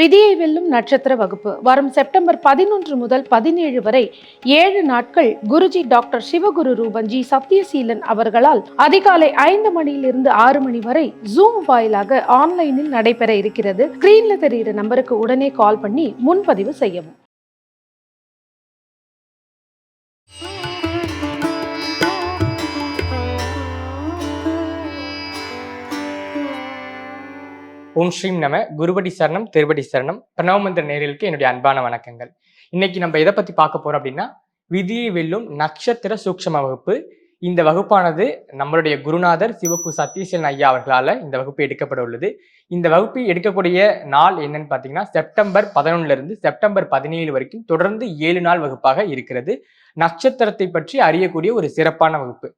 விதியை வெல்லும் நட்சத்திர வகுப்பு. வரும் செப்டம்பர் பதினொன்று முதல் பதினேழு வரை ஏழு நாட்கள் குருஜி டாக்டர் சிவகுரு ரூபன்ஜி சத்யசீலன் அவர்களால் அதிகாலை ஐந்து மணியிலிருந்து ஆறு மணி வரை ஜூம் வாயிலாக ஆன்லைனில் நடைபெற இருக்கிறது. ஸ்கிரீன்ல தெரிகிற நம்பருக்கு உடனே கால் பண்ணி முன்பதிவு செய்யவும். ஓம் ஸ்ரீம் நம குருபடி சரணம் திருவடி சரணம். பிரணவமந்திர நேரலுக்கு என்னுடைய அன்பான வணக்கங்கள். இன்னைக்கு நம்ம எதை பத்தி பார்க்க போறோம் அப்படின்னா விதியை வெல்லும் நட்சத்திர சூக்ஷம வகுப்பு. இந்த வகுப்பானது நம்மளுடைய குருநாதர் சிவப்பு சத்தீசன் ஐயா அவர்களால் இந்த வகுப்பு எடுக்கப்பட உள்ளது. இந்த வகுப்பு எடுக்கக்கூடிய நாள் என்னன்னு பார்த்தீங்கன்னா செப்டம்பர் பதினொன்னுல இருந்து செப்டம்பர் பதினேழு வரைக்கும் தொடர்ந்து ஏழு நாள் வகுப்பாக இருக்கிறது. நட்சத்திரத்தை பற்றி அறியக்கூடிய ஒரு சிறப்பான வகுப்பு.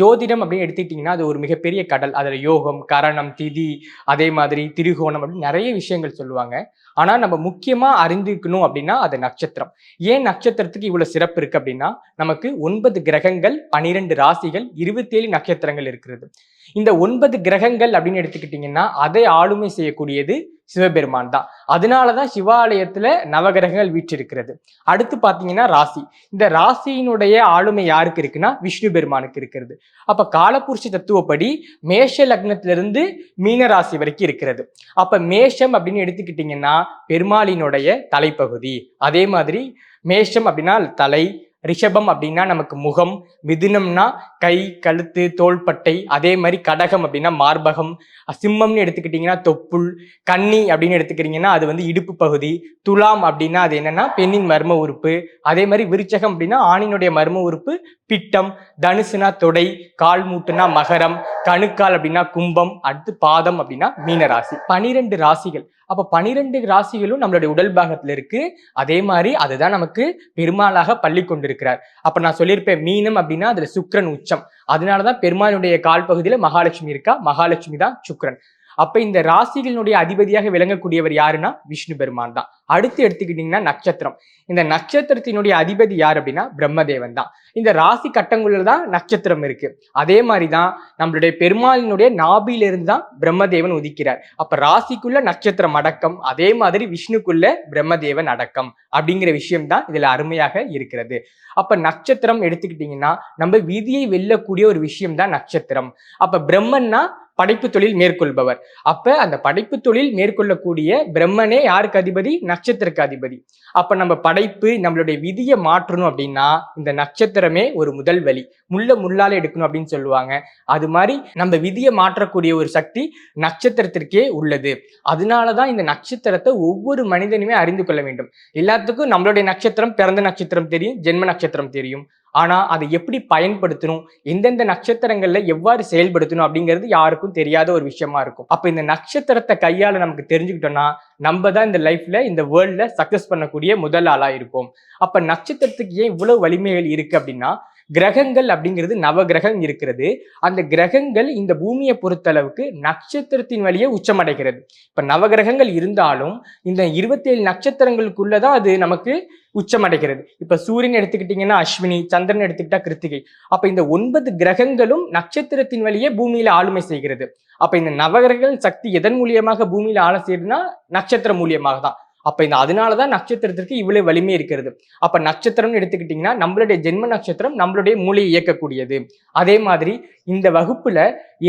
ஜோதிடம் அப்படின்னு எடுத்துக்கிட்டிங்கன்னா அது ஒரு மிகப்பெரிய கடல். அதில் யோகம் கரணம் திதி அதே மாதிரி திரிகோணம் அப்படின்னு நிறைய விஷயங்கள் சொல்லுவாங்க. ஆனால் நம்ம முக்கியமாக அறிந்திருக்கணும் அப்படின்னா அது நட்சத்திரம். ஏன் நட்சத்திரத்துக்கு இவ்வளோ சிறப்பு இருக்கு அப்படின்னா நமக்கு ஒன்பது கிரகங்கள் பனிரெண்டு ராசிகள் இருபத்தேழு நட்சத்திரங்கள் இருக்கிறது. இந்த ஒன்பது கிரகங்கள் அப்படின்னு எடுத்துக்கிட்டிங்கன்னா அதை ஆளுமை செய்யக்கூடியது சிவபெருமான் தான். அதனாலதான் சிவாலயத்தில் நவகிரகங்கள் வீற்றிருக்கிறது. அடுத்து பார்த்தீங்கன்னா ராசி. இந்த ராசியினுடைய ஆளுமை யாருக்கு இருக்குன்னா விஷ்ணு பெருமானுக்கு இருக்கிறது. அப்போ காலபுருஷ தத்துவப்படி மேஷ லக்னத்திலிருந்து மீன ராசி வரைக்கும் இருக்கிறது. அப்போ மேஷம் அப்படின்னு எடுத்துக்கிட்டிங்கன்னா பெருமாளினுடைய தலைப்பகுதி. அதே மாதிரி மேஷம் அப்படின்னா தலை ரிஷபம் அப்படின்னா நமக்கு முகம் மிதுனம்னா கை கழுத்து தோள்பட்டை அதே மாதிரி கடகம் அப்படின்னா மார்பகம். சிம்மம்னு எடுத்துக்கிட்டிங்கன்னா தொப்புள் கன்னி அப்படின்னு எடுத்துக்கிறீங்கன்னா அது வந்து இடுப்பு பகுதி. துலாம் அப்படின்னா அது என்னன்னா பெண்ணின் மர்ம உறுப்பு. அதே மாதிரி விருச்சகம் அப்படின்னா ஆணினுடைய மர்ம உறுப்பு பிட்டம் தனுசுனா தொடை கால் மூட்டுனா மகரம் கணுக்கால் அப்படின்னா கும்பம் அடுத்து பாதம் அப்படின்னா மீன ராசி பனிரெண்டு ராசிகள். அப்ப பனிரெண்டு ராசிகளும் நம்மளுடைய உடல் பாகத்துல இருக்கு. அதே மாதிரி அதுதான் நமக்கு பெருமாளாக பள்ளி கொண்டிருக்கிறார். அப்ப நான் சொல்லியிருப்பேன் மீனம் அப்படின்னா அதுல சுக்கரன் உச்சம். அதனாலதான் பெருமாளுடைய கால் பகுதியில மகாலட்சுமி இருக்கா? மகாலட்சுமி தான் சுக்கரன். அப்ப இந்த ராசிகளினுடைய அதிபதியாக விளங்கக்கூடியவர் யாருன்னா? விஷ்ணு பெருமான் தான். அடுத்து எடுத்துக்கிட்டீங்கன்னா நட்சத்திரம். இந்த நட்சத்திரத்தினுடைய அதிபதி யார் அப்படின்னா? பிரம்மதேவன் தான். இந்த ராசி கட்டங்களில் தான் நட்சத்திரம் இருக்கு. அதே மாதிரி தான் நம்மளுடைய பெருமாளினுடைய நாபியிலிருந்து தான் பிரம்மதேவன் உதிக்கிறார். அப்ப ராசிக்குள்ள நட்சத்திரம் அடக்கம் அதே மாதிரி விஷ்ணுக்குள்ள பிரம்மதேவன் அடக்கம் அப்படிங்கிற விஷயம் தான் இதுல அருமையாக இருக்கிறது. அப்ப நட்சத்திரம் எடுத்துக்கிட்டீங்கன்னா நம்ம விதியை வெல்லக்கூடிய ஒரு விஷயம் தான் நட்சத்திரம். அப்ப பிரம்மன்னா படைப்பு தொழில் மேற்கொள்பவர். அப்ப அந்த படைப்பு தொழில் மேற்கொள்ளக்கூடிய பிரம்மனே யாருக்கு அதிபதி? நட்சத்திரக்கு அதிபதி. அப்ப நம்ம படைப்பு நம்மளுடைய விதியை மாற்றணும் அப்படின்னா இந்த நட்சத்திரமே ஒரு முதல் வழி. முள்ள முள்ளால எடுக்கணும் அப்படின்னு சொல்லுவாங்க. அது மாதிரி நம்ம விதியை மாற்றக்கூடிய ஒரு சக்தி நட்சத்திரத்திற்கே உள்ளது. அதனாலதான் இந்த நட்சத்திரத்தை ஒவ்வொரு மனிதனுமே அறிந்து கொள்ள வேண்டும். எல்லாத்துக்கும் நம்மளுடைய நட்சத்திரம் பிறந்த நட்சத்திரம் தெரியும் ஜென்ம நட்சத்திரம் தெரியும். ஆனால் அதை எப்படி பயன்படுத்தணும்? எந்தெந்த நட்சத்திரங்களில் எவ்வாறு செயல்படுத்தணும் அப்படிங்கிறது யாருக்கும் தெரியாத ஒரு விஷயமா இருக்கும். அப்போ இந்த நட்சத்திரத்தை கையால் நமக்கு தெரிஞ்சுக்கிட்டோம்னா நம்ம தான் இந்த லைஃப்ல இந்த வேர்ல்டில் சக்ஸஸ் பண்ணக்கூடிய முதல் ஆளாக இருப்போம். அப்போ நட்சத்திரத்துக்கு ஏன் இவ்வளவு வலிமைகள் இருக்குது அப்படின்னா கிரகங்கள் அப்படிங்கிறது நவ கிரகம் இருக்கிறது. அந்த கிரகங்கள் இந்த பூமியை பொறுத்தளவுக்கு நட்சத்திரத்தின் வழியே உச்சமடைகிறது. இப்போ நவகிரகங்கள் இருந்தாலும் இந்த இருபத்தேழு நட்சத்திரங்களுக்குள்ளதான் அது நமக்கு உச்சமடைகிறது. இப்போ சூரியன் எடுத்துக்கிட்டிங்கன்னா அஸ்வினி சந்திரன் எடுத்துக்கிட்டா கிருத்திகை. அப்போ இந்த ஒன்பது கிரகங்களும் நட்சத்திரத்தின் வழியே பூமியில் ஆளுமை செய்கிறது. அப்போ இந்த நவகிரகங்கள் சக்தி எதன் மூலியமாக பூமியில் ஆள செய்யுதுன்னா நட்சத்திரம் மூலியமாக தான் அப்போ இந்த அதனால தான் நட்சத்திரத்திற்கு இவ்வளவு வலிமை இருக்கிறது. அப்ப நட்சத்திரம்னு எடுத்துக்கிட்டிங்கன்னா நம்மளுடைய ஜென்ம நட்சத்திரம் நம்மளுடைய மூளை இயக்கக்கூடியது. அதே மாதிரி இந்த வகுப்புல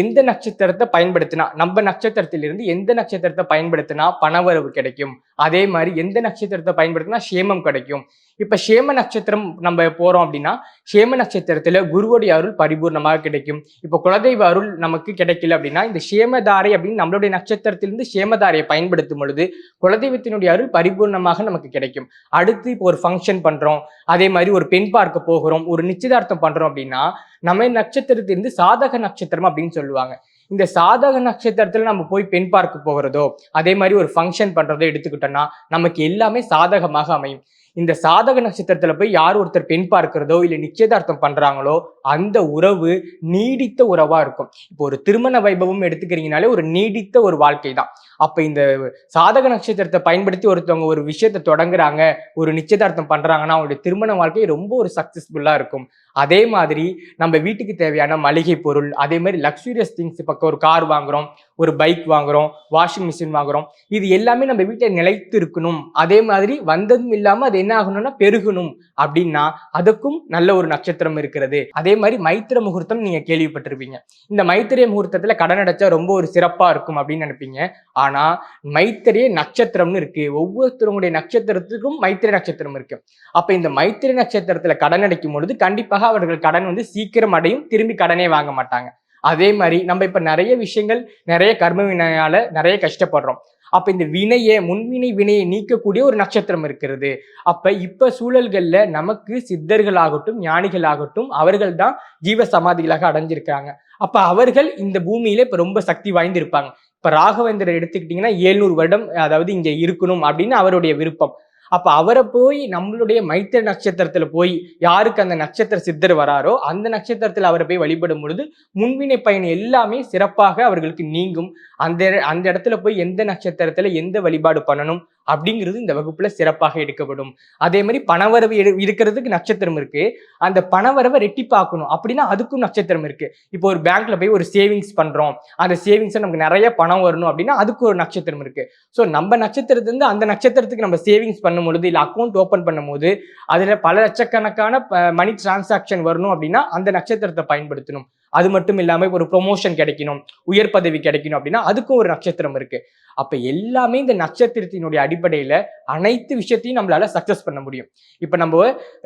எந்த நட்சத்திரத்தை பயன்படுத்தினா நம்ம நட்சத்திரத்திலிருந்து எந்த நட்சத்திரத்தை பயன்படுத்தினா பணவரவு கிடைக்கும்? அதே மாதிரி எந்த நட்சத்திரத்தை பயன்படுத்தினா சேமம் கிடைக்கும்? இப்ப சேம நட்சத்திரம் நம்ம போறோம் அப்படின்னா சேம நட்சத்திரத்துல குருவுடைய அருள் பரிபூர்ணமாக கிடைக்கும். இப்ப குலதெய்வ அருள் நமக்கு கிடைக்கல அப்படின்னா இந்த சேமதாரை அப்படின்னு நம்மளுடைய நட்சத்திரத்திலிருந்து சேமதாரையை பயன்படுத்தும் பொழுது குலதெய்வத்தினுடைய அருள் பரிபூர்ணமாக நமக்கு கிடைக்கும். அடுத்து இப்போ ஒரு ஃபங்க்ஷன் பண்றோம். அதே மாதிரி ஒரு பெண் பார்க்க போகிறோம். ஒரு நிச்சயதார்த்தம் பண்றோம் அப்படின்னா நம்ம நட்சத்திரத்திலிருந்து சாதக நட்சத்திரம் அப்படின்னு சொல்லுவாங்க. இந்த சாதக நட்சத்திரத்துல நம்ம போய் பெண் பார்க்க போகிறதோ அதே மாதிரி ஒரு ஃபங்க்ஷன் பண்றதோ எடுத்துக்கிட்டோம்னா நமக்கு எல்லாமே சாதகமாக அமையும். இந்த சாதக நட்சத்திரத்துல போய் யார் ஒருத்தர் பெண் பார்க்கிறதோ இல்ல நிச்சயதார்த்தம் பண்றாங்களோ அந்த உறவு நீடித்த உறவா இருக்கும். இப்போ ஒரு திருமண வைபவம் எடுத்துக்கிறீங்கனாலே ஒரு நீடித்த ஒரு வாழ்க்கை தான். அப்ப இந்த சாதக நட்சத்திரத்தை பயன்படுத்தி ஒருத்தவங்க ஒரு விஷயத்தை தொடங்குறாங்க ஒரு நிச்சயதார்த்தம் பண்றாங்கன்னா அவங்களுடைய திருமண வாழ்க்கை ரொம்ப ஒரு சக்சஸ்ஃபுல்லா இருக்கும். அதே மாதிரி நம்ம வீட்டுக்கு தேவையான மளிகை பொருள் அதே மாதிரி லக்ஸூரியஸ் திங்ஸ் பக்கம் ஒரு கார் வாங்குறோம் ஒரு பைக் வாங்குறோம் வாஷிங் மிஷின் வாங்குறோம். இது எல்லாமே நம்ம வீட்டில் நிலைத்து இருக்கணும். அதே மாதிரி வந்ததும் இல்லாம அது என்ன ஆகணும்னா பெருகணும் அப்படின்னா அதுக்கும் நல்ல ஒரு நட்சத்திரம் இருக்கிறது. அதே மாதிரி மைத்திர முகூர்த்தம் நீங்க கேள்விப்பட்டிருப்பீங்க. இந்த மைத்திரிய முகூர்த்தத்துல கடன் அடைச்சா ரொம்ப ஒரு சிறப்பா இருக்கும் அப்படின்னு நினைப்பீங்க. ஆனா மைத்திரிய நட்சத்திரம்னு இருக்கு. ஒவ்வொருத்தருடைய நட்சத்திரத்துக்கும் மைத்திரி நட்சத்திரம் இருக்கு. அப்ப இந்த மைத்திரி நட்சத்திரத்துல கடன் அடைக்கும் பொழுது கண்டிப்பாக அவர்கள் கடன் வந்து சீக்கிரம் அடையும் திரும்பி கடனே வாங்க மாட்டாங்க. அதே மாதிரி நம்ம இப்ப நிறைய விஷயங்கள் நிறைய கர்மவினையால நிறைய கஷ்டப்படுறோம். அப்ப இந்த வினையை முன்வினை வினையை நீக்கக்கூடிய ஒரு நட்சத்திரம் இருக்கிறது. அப்ப இப்ப சூழல்கள்ல நமக்கு சித்தர்களாகட்டும் ஞானிகளாகட்டும் அவர்கள் தான் ஜீவ சமாதிகளாக அடைஞ்சிருக்காங்க அப்ப அவர்கள் இந்த பூமியில இப்ப ரொம்ப சக்தி வாய்ந்திருப்பாங்க. இப்ப ராகவேந்திரர் எடுத்துக்கிட்டீங்கன்னா ஏழ்நூறு வருடம் அதாவது இங்க இருக்கணும் அப்படின்னு அவருடைய விருப்பம். அப்ப அவரை போய் நம்மளுடைய மைத்திர நட்சத்திரத்துல போய் யாருக்கு அந்த நட்சத்திர சித்தர் வராரோ அந்த நட்சத்திரத்துல அவரை போய் வழிபடும் பொழுது முன்வினை பயன் எல்லாமே சிறப்பாக அவர்களுக்கு நீங்கும். அந்த அந்த இடத்துல போய் எந்த நட்சத்திரத்துல எந்த வழிபாடு பண்ணணும்? அப்படிங்கிறது இந்த வகுப்புல சிறப்பாக எடுக்கப்படும். அதே மாதிரி பணவரவு இருக்கிறதுக்கு நட்சத்திரம் இருக்கு. அந்த பணவரவை ரெட்டிப்பாக்கணும். அப்படின்னா அதுக்கும் நட்சத்திரம் இருக்கு. இப்போ ஒரு பேங்க்ல போய் ஒரு சேவிங்ஸ் பண்றோம். அந்த சேவிங்ஸ் நமக்கு நிறைய பணம் வரணும் அப்படின்னா அதுக்கு ஒரு நட்சத்திரம் இருக்கு. ஸோ நம்ம நட்சத்திரத்திலிருந்து அந்த நட்சத்திரத்துக்கு நம்ம சேவிங்ஸ் பண்ணும் பொழுது இல்லை அக்கௌண்ட் ஓப்பன் பண்ணும்போது அதுல பல லட்சக்கணக்கான மணி டிரான்சாக்ஷன் வரணும் அப்படின்னா அந்த நட்சத்திரத்தை பயன்படுத்தணும். அது மட்டும் இல்லாமல் ஒரு ப்ரொமோஷன் கிடைக்கணும் உயர் பதவி கிடைக்கணும் அப்படின்னா அதுக்கும் ஒரு நட்சத்திரம் இருக்கு. அப்ப எல்லாமே இந்த நட்சத்திரத்தினுடைய அடிப்படையில அனைத்து விஷயத்தையும் நம்மளால சக்சஸ் பண்ண முடியும். இப்ப நம்ம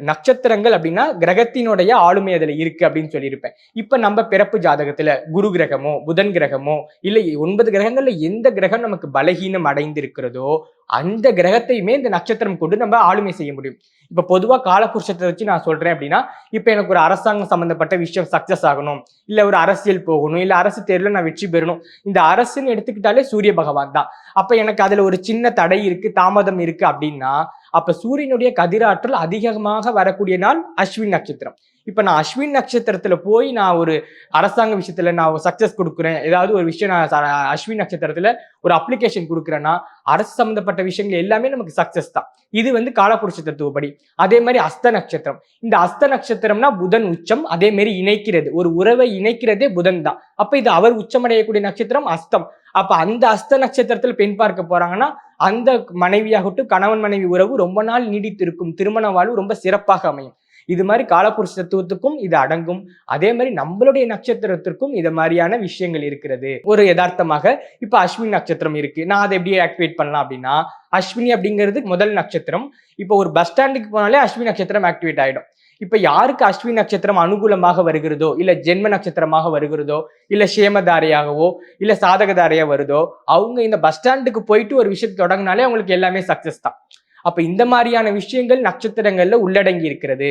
நட்சத்திரங்கள் அப்படின்னா கிரகத்தினுடைய ஆளுமை அதுல இருக்கு அப்படின்னு சொல்லியிருப்பேன். இப்ப நம்ம பிறப்பு ஜாதகத்துல குரு கிரகமோ புதன் கிரகமோ இல்லை ஒன்பது கிரகங்கள்ல எந்த கிரகம் நமக்கு பலகீனம் அடைந்திருக்கிறதோ அந்த கிரகத்தையுமே இந்த நட்சத்திரம் கொண்டு நம்ம ஆளுமை செய்ய முடியும். இப்ப பொதுவா காலபுருஷத்தை வச்சு நான் சொல்றேன் அப்படின்னா இப்ப எனக்கு ஒரு அரசாங்கம் சம்பந்தப்பட்ட விஷயம் சக்சஸ் ஆகணும். இல்ல ஒரு அரசியல் போகணும். இல்ல அரசு தேர்வுல நான் வெற்றி பெறணும். இந்த அரசுன்னு எடுத்துக்கிட்டாலே சூரிய பகவான் தான். அப்ப எனக்கு அதுல ஒரு சின்ன தடை இருக்கு தாமதம் இருக்கு அப்படின்னா அப்ப சூரியனுடைய கதிராற்றல் அதிகமாக வரக்கூடிய நாள் அஸ்வின் நட்சத்திரம். இப்ப நான் அஸ்வின் நட்சத்திரத்துல போய் நான் ஒரு அரசாங்க விஷயத்துல நான் சக்சஸ் கொடுக்குறேன் ஏதாவது ஒரு விஷயம் நான் அஸ்வின் நட்சத்திரத்துல ஒரு அப்ளிகேஷன் கொடுக்குறேன்னா அரசு சம்பந்தப்பட்ட விஷயங்கள் எல்லாமே நமக்கு சக்சஸ் தான். இது வந்து காலப்புருஷ தத்துவப்படி. அதே மாதிரி அஸ்த நட்சத்திரம். இந்த அஸ்த நட்சத்திரம்னா புதன் உச்சம் அதே மாதிரி இணைக்கிறது. ஒரு உறவை இணைக்கிறதே புதன் தான். அப்ப இது அவர் உச்சமடையக்கூடிய நட்சத்திரம் அஸ்தம். அப்ப அந்த அஸ்த நட்சத்திரத்துல பெண் பார்க்க போறாங்கன்னா அந்த மனைவியாகட்டும் கணவன் மனைவி உறவு ரொம்ப நாள் நீடித்திருக்கும். திருமண வாழ்வு ரொம்ப சிறப்பாக அமையும். இது மாதிரி காலப்புருஷ தத்துவத்துக்கும் இது அடங்கும். அதே மாதிரி நம்மளுடைய நட்சத்திரத்திற்கும் இது மாதிரியான விஷயங்கள் இருக்கிறது. ஒரு யதார்த்தமாக இப்ப அஸ்வினி நட்சத்திரம் இருக்கு. நான் அதை எப்படி ஆக்டிவேட் பண்ணலாம் அப்படின்னா அஸ்வினி அப்படிங்கிறது முதல் நட்சத்திரம். இப்போ ஒரு பஸ் ஸ்டாண்டுக்கு போனாலே அஸ்வினி நட்சத்திரம் ஆக்டிவேட் ஆயிடும். இப்ப யாருக்கு அஸ்வினி நட்சத்திரம் அனுகூலமாக வருகிறதோ இல்ல ஜென்ம நட்சத்திரமாக வருகிறதோ இல்ல சேமதாரையாகவோ இல்ல சாதகதாரையா வருதோ அவங்க இந்த பஸ் ஸ்டாண்டுக்கு போயிட்டு ஒரு விஷயத்தை தொடங்கினாலே அவங்களுக்கு எல்லாமே சக்சஸ் தான். அப்ப இந்த மாதிரியான விஷயங்கள் நட்சத்திரங்கள்ல உள்ளடங்கி இருக்கிறது.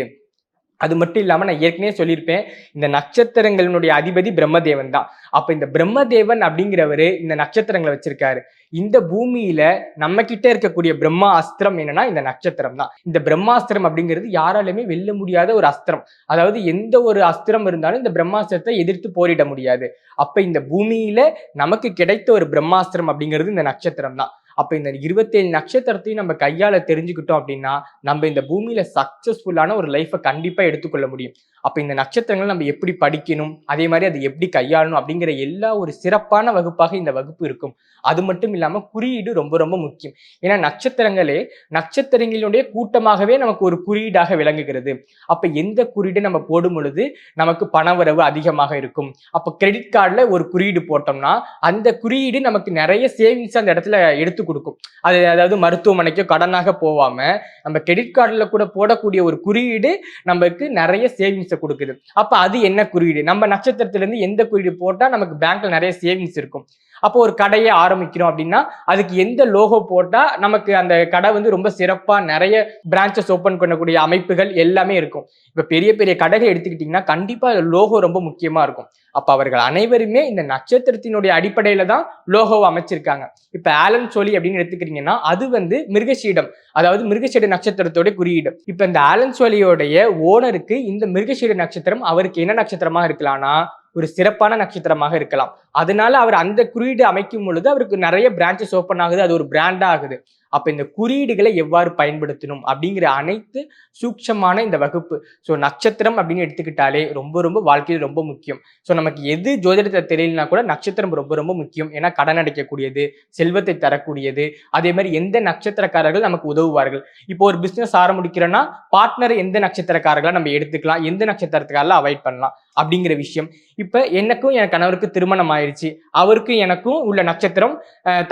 அது மட்டும் இல்லாமல் நான் ஏற்கனவே சொல்லியிருப்பேன் இந்த நட்சத்திரங்களினுடைய அதிபதி பிரம்மதேவன் தான். அப்போ இந்த பிரம்மதேவன் அப்படிங்கிறவரு இந்த நட்சத்திரங்களை வச்சிருக்காரு. இந்த பூமியில நம்ம கிட்ட இருக்கக்கூடிய பிரம்மா அஸ்திரம் என்னன்னா இந்த நட்சத்திரம் தான். இந்த பிரம்மாஸ்திரம் அப்படிங்கிறது யாராலுமே வெல்ல முடியாத ஒரு அஸ்திரம். அதாவது எந்த ஒரு அஸ்திரம் இருந்தாலும் இந்த பிரம்மாஸ்திரத்தை எதிர்த்து போரிட முடியாது. அப்ப இந்த பூமியில நமக்கு கிடைத்த ஒரு பிரம்மாஸ்திரம் அப்படிங்கிறது இந்த நட்சத்திரம் தான். அப்போ இந்த இருபத்தேழு நட்சத்திரத்தையும் நம்ம கையால தெரிஞ்சுக்கிட்டோம் அப்படின்னா நம்ம இந்த பூமியில சக்சஸ்ஃபுல்லான ஒரு லைஃப்பை கண்டிப்பாக எடுத்துக்கொள்ள முடியும். அப்போ இந்த நட்சத்திரங்கள் நம்ம எப்படி படிக்கணும் அதே மாதிரி அதை எப்படி கையாளணும் அப்படிங்கிற எல்லா ஒரு சிறப்பான வகுப்பாக இந்த வகுப்பு இருக்கும். அது மட்டும் இல்லாம குறியீடு ரொம்ப ரொம்ப முக்கியம். ஏன்னா நட்சத்திரங்களே நட்சத்திரங்களுடைய கூட்டமாகவே நமக்கு ஒரு குறியீடாக விளங்குகிறது. அப்ப எந்த குறியீடு நம்ம போடும் பொழுது நமக்கு பணவரவு அதிகமாக இருக்கும். அப்போ கிரெடிட் கார்டுல ஒரு குறியீடு போட்டோம்னா அந்த குறியீடு நமக்கு நிறைய சேவிங்ஸ் அந்த இடத்துல எடுத்து கொடுக்கும். அது அதாவது மருத்துவமனைக்கோ கடனாக போகாம நம்ம கிரெடிட் கார்டுல கூட போடக்கூடிய ஒரு குறியீடு நமக்கு நிறைய சேவிங்ஸை கொடுக்குது. அப்ப அது என்ன குறியீடு? நம்ம நட்சத்திரத்துலேருந்து எந்த குறியீடு போட்டா நமக்கு பேங்க்ல நிறைய சேவிங்ஸ் இருக்கும். அப்போ ஒரு கடையை ஆரம்பிக்கிறோம் அப்படின்னா அதுக்கு எந்த லோகோ போட்டால் நமக்கு அந்த கடை வந்து ரொம்ப சிறப்பாக நிறைய பிரான்ச்சஸ் ஓப்பன் பண்ணக்கூடிய அமைப்புகள் எல்லாமே இருக்கும். இப்போ பெரிய பெரிய கடைகள் எடுத்துக்கிட்டிங்கன்னா கண்டிப்பாக லோகோ ரொம்ப முக்கியமாக இருக்கும். அப்போ அவர்கள் அனைவருமே இந்த நட்சத்திரத்தினுடைய அடிப்படையில் தான் லோகோவை அமைச்சிருக்காங்க. இப்போ ஆலன் சோலி அப்படின்னு எடுத்துக்கிறீங்கன்னா அது வந்து மிருகசீடம் அதாவது மிருகசீட நட்சத்திரத்தோட குறியீடு. இப்போ இந்த ஆலன் சோலியோடைய ஓனருக்கு இந்த மிருகசீட நட்சத்திரம் அவருக்கு என்ன நட்சத்திரமா இருக்கலாம்னா ஒரு சிறப்பான நட்சத்திரமாக இருக்கலாம். அதனால அவர் அந்த குறியீடு அமைக்கும் பொழுது அவருக்கு நிறைய பிரான்ச்சஸ் ஓப்பன் ஆகுது. அது ஒரு பிராண்டா ஆகுது. அப்போ இந்த குறியீடுகளை எவ்வாறு பயன்படுத்தணும் அப்படிங்கிற அனைத்து சூட்சமான இந்த வகுப்பு. ஸோ நட்சத்திரம் அப்படின்னு எடுத்துக்கிட்டாலே ரொம்ப ரொம்ப வாழ்க்கையில் ரொம்ப முக்கியம். ஸோ நமக்கு எது ஜோதிடத்தை தெரியலனா கூட நட்சத்திரம் ரொம்ப ரொம்ப முக்கியம். ஏன்னா கடன் அடைக்கக்கூடியது செல்வத்தை தரக்கூடியது அதே மாதிரி எந்த நட்சத்திரக்காரர்கள் நமக்கு உதவுவார்கள். இப்போ ஒரு பிஸ்னஸ் ஆரம்பிக்கிறோன்னா பார்ட்னர் எந்த நட்சத்திரக்காரர்களாக நம்ம எடுத்துக்கலாம் எந்த நட்சத்திரத்துக்காரில் அவாய்ட் பண்ணலாம் அப்படிங்கிற விஷயம். இப்போ எனக்கும் என் கணவருக்கு திருமணம் ஆயிடுச்சு அவருக்கும் எனக்கும் உள்ள நட்சத்திரம்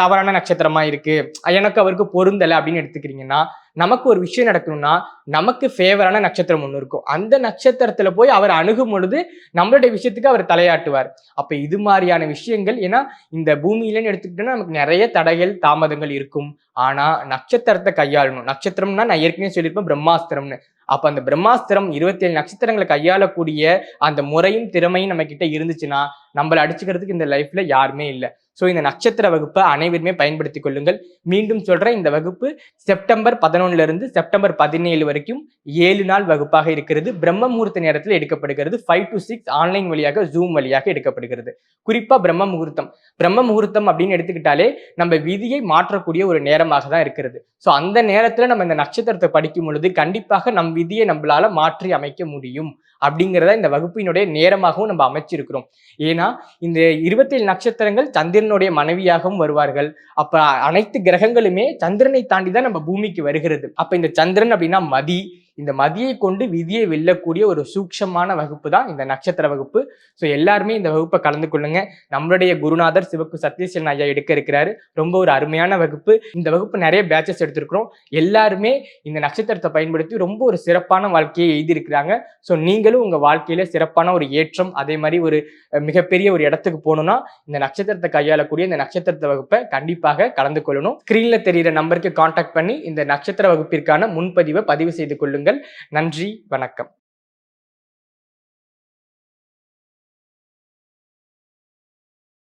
தவறான நட்சத்திரமா இருக்கு. எனக்கு அவருக்கு பொருந்தலை அப்படின்னு எடுத்துக்கிறீங்கன்னா நமக்கு ஒரு விஷயம் நடக்கணும்னா நமக்கு ஃபேவரான நட்சத்திரம் ஒன்று இருக்கும். அந்த நட்சத்திரத்துல போய் அவர் அணுகும் பொழுது நம்மளுடைய விஷயத்துக்கு அவர் தலையாட்டுவார். அப்ப இது மாதிரியான விஷயங்கள் ஏன்னா இந்த பூமியிலன்னு எடுத்துக்கிட்டோம்னா நமக்கு நிறைய தடைகள் தாமதங்கள் இருக்கும். ஆனா நட்சத்திரத்தை கையாளணும். நட்சத்திரம்னா நான் ஏற்கனவே சொல்லியிருப்பேன் பிரம்மாஸ்திரம்னு. அப்ப அந்த பிரம்மாஸ்திரம் இருபத்தி ஏழு நட்சத்திரங்களை கையாளக்கூடிய அந்த முறையும் திறமையும் நம்ம கிட்ட இருந்துச்சுன்னா நம்மளை அடிச்சுக்கிறதுக்கு இந்த லைஃப்ல யாருமே இல்லை. ஸோ இந்த நட்சத்திர வகுப்பை அனைவருமே பயன்படுத்திக் கொள்ளுங்கள். மீண்டும் சொல்றேன் இந்த வகுப்பு செப்டம்பர் பதினொன்று இருந்து செப்டம்பர் பதினேழு வரைக்கும் ஏழு நாள் வகுப்பாக இருக்கிறது. பிரம்ம முகூர்த்த நேரத்தில் எடுக்கப்படுகிறது. ஃபைவ் டு சிக்ஸ் ஆன்லைன் வழியாக ஜூம் வழியாக எடுக்கப்படுகிறது. குறிப்பா பிரம்ம முகூர்த்தம் பிரம்ம முகூர்த்தம் அப்படின்னு எடுத்துக்கிட்டாலே நம்ம விதியை மாற்றக்கூடிய ஒரு நேரமாக தான் இருக்கிறது. ஸோ அந்த நேரத்துல நம்ம இந்த நட்சத்திரத்தை படிக்கும் பொழுது கண்டிப்பாக நம் விதியை நம்மளால மாற்றி அமைக்க முடியும். அப்படிங்கிறத இந்த வகுப்பினுடைய நேரமாகவும் நம்ம அமைச்சிருக்கிறோம். ஏன்னா இந்த இருபத்தேழு நட்சத்திரங்கள் சந்திரனுடைய மனைவியாகவும் வருவார்கள். அப்ப அனைத்து கிரகங்களுமே சந்திரனை தாண்டி தான் நம்ம பூமிக்கு வருகிறது. அப்ப இந்த சந்திரன் அப்படின்னா மதி இந்த மதியை கொண்டு விதியை வெல்லக்கூடிய ஒரு சூக்ஷமான வகுப்பு தான் இந்த நட்சத்திர வகுப்பு. ஸோ எல்லாருமே இந்த வகுப்பை கலந்து கொள்ளுங்க. நம்மளுடைய குருநாதர் சிவக்கு சத்யசீலன் ஐயா எடுக்க இருக்கிறாரு. ரொம்ப ஒரு அருமையான வகுப்பு. இந்த வகுப்பு நிறைய பேச்சஸ் எடுத்திருக்கிறோம். எல்லாருமே இந்த நட்சத்திரத்தை பயன்படுத்தி ரொம்ப ஒரு சிறப்பான வாழ்க்கையை எழுதியிருக்கிறாங்க ஸோ நீங்களும் உங்க வாழ்க்கையில சிறப்பான ஒரு ஏற்றம் அதே மாதிரி ஒரு மிகப்பெரிய ஒரு இடத்துக்கு போகணும்னா இந்த நட்சத்திரத்தை கையாளக்கூடிய இந்த நட்சத்திரத்தை வகுப்பை கண்டிப்பாக கலந்து கொள்ளணும். ஸ்கிரீன்ல தெரியிற நம்பருக்கு காண்டாக்ட் பண்ணி இந்த நட்சத்திர வகுப்பிற்கான முன்பதிவை பதிவு செய்து கொள்ளுங்கள் நன்றி வணக்கம்.